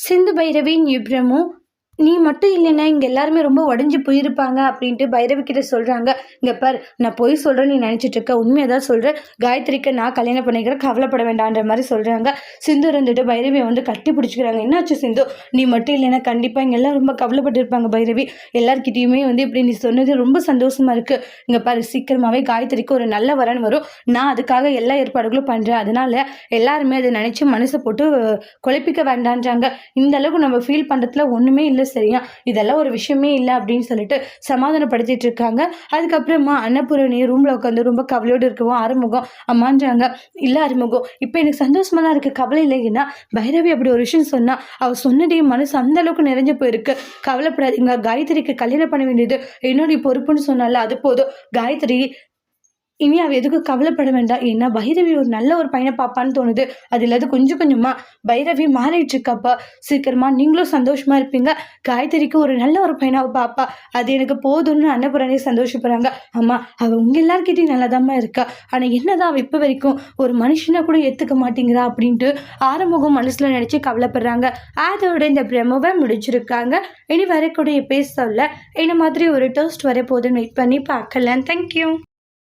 சிந்து பைரவி இப்ரமும் நீ மட்டும் இல்லைன்னா இங்கே எல்லாருமே ரொம்ப உடஞ்சி போயிருப்பாங்க அப்படின்ட்டு பைரவி கிட்ட சொல்கிறாங்க இங்கே பார் நான் போய் சொல்கிறேன் நீ நினச்சிட்டு இருக்க உண்மையை தான் சொல்கிறேன் காயத்ரிக்கு நான் கல்யாணம் பண்ணிக்கிறேன் கவலைப்பட வேண்டான்ற மாதிரி சொல்கிறாங்க சிந்து இருந்துட்டு பைரவியை வந்து கட்டி பிடிச்சிக்கிறாங்க. என்னாச்சு சிந்து? நீ மட்டும் இல்லைன்னா கண்டிப்பாக இங்கே எல்லாம் ரொம்ப கவலைப்பட்டிருப்பாங்க பைரவி. எல்லார்கிட்டயுமே வந்து இப்படி நீ சொன்னது ரொம்ப சந்தோஷமாக இருக்குது இங்கே பாரு சீக்கிரமாகவே காயத்ரிக்கு ஒரு நல்ல வரன் வரும். நான் அதுக்காக எல்லா ஏற்பாடுகளும் பண்ணுறேன் அதனால எல்லாருமே அதை நினச்சி மனசை போட்டு குழப்பிக்க வேண்டான்றாங்க. இந்த அளவுக்கு நம்ம ஃபீல் பண்ணுறதுல ஒன்றுமே இல்லை சரியா? இதெல்லாம் ஒரு விஷயமே இல்லை அப்படின்னு சொல்லிட்டு சமாதானப்படுத்திட்டு இருக்காங்க. அதுக்கப்புறமா அன்னபூரணி ரூமில் உட்காந்து ரொம்ப கவலையோடு இருக்கவும் ஆறுமுகம் அம்மான்றாங்க. இல்லை ஆறுமுகம் இப்போ எனக்கு சந்தோஷமாக தான் இருக்குது கவலை இல்லைன்னா பைரவி அப்படி ஒரு விஷயம் சொன்னா அவள் சொன்னதே மனசு அந்த அளவுக்கு நிறைஞ்சு போயிருக்கு. கவலைப்படாதீங்க. காயத்ரிக்கு கல்யாணம் பண்ண வேண்டியது என்னுடைய பொறுப்புன்னு சொன்னால அது போதும். காயத்ரி இனி அவ எதுக்கு கவலைப்பட வேண்டாம். ஏன்னா பைரவி ஒரு நல்ல ஒரு பையனை பார்ப்பான்னு தோணுது. அது இல்லாத கொஞ்சம் கொஞ்சமாக பைரவி மாறிட்டு இருக்காப்பா சீக்கிரமாக நீங்களும் சந்தோஷமா இருப்பீங்க. காயத்ரிக்கு ஒரு நல்ல ஒரு பையனாக பாப்பா. அது எனக்கு போதும்னு அன்னபுராணி சந்தோஷப்படுறாங்க. அம்மா அவ உங்க எல்லாருக்கிட்டையும் நல்லதாம்மா இருக்கா? ஆனா என்னதான் அவ இப்போ வரைக்கும் ஒரு மனுஷனை கூட ஏத்துக்க மாட்டேங்கிறா அப்படின்ட்டு ஆரம்பம் மனசுல நினைச்சு கவலைப்படுறாங்க. அதோட இந்த பிரமவை முடிச்சிருக்காங்க. இனி வரக்கூடிய பேச சொல்ல இந்த மாதிரி ஒரு டோஸ்ட் வரப்போகுதுன்னு வெயிட் பண்ணி பார்க்கலாம். தேங்க்யூ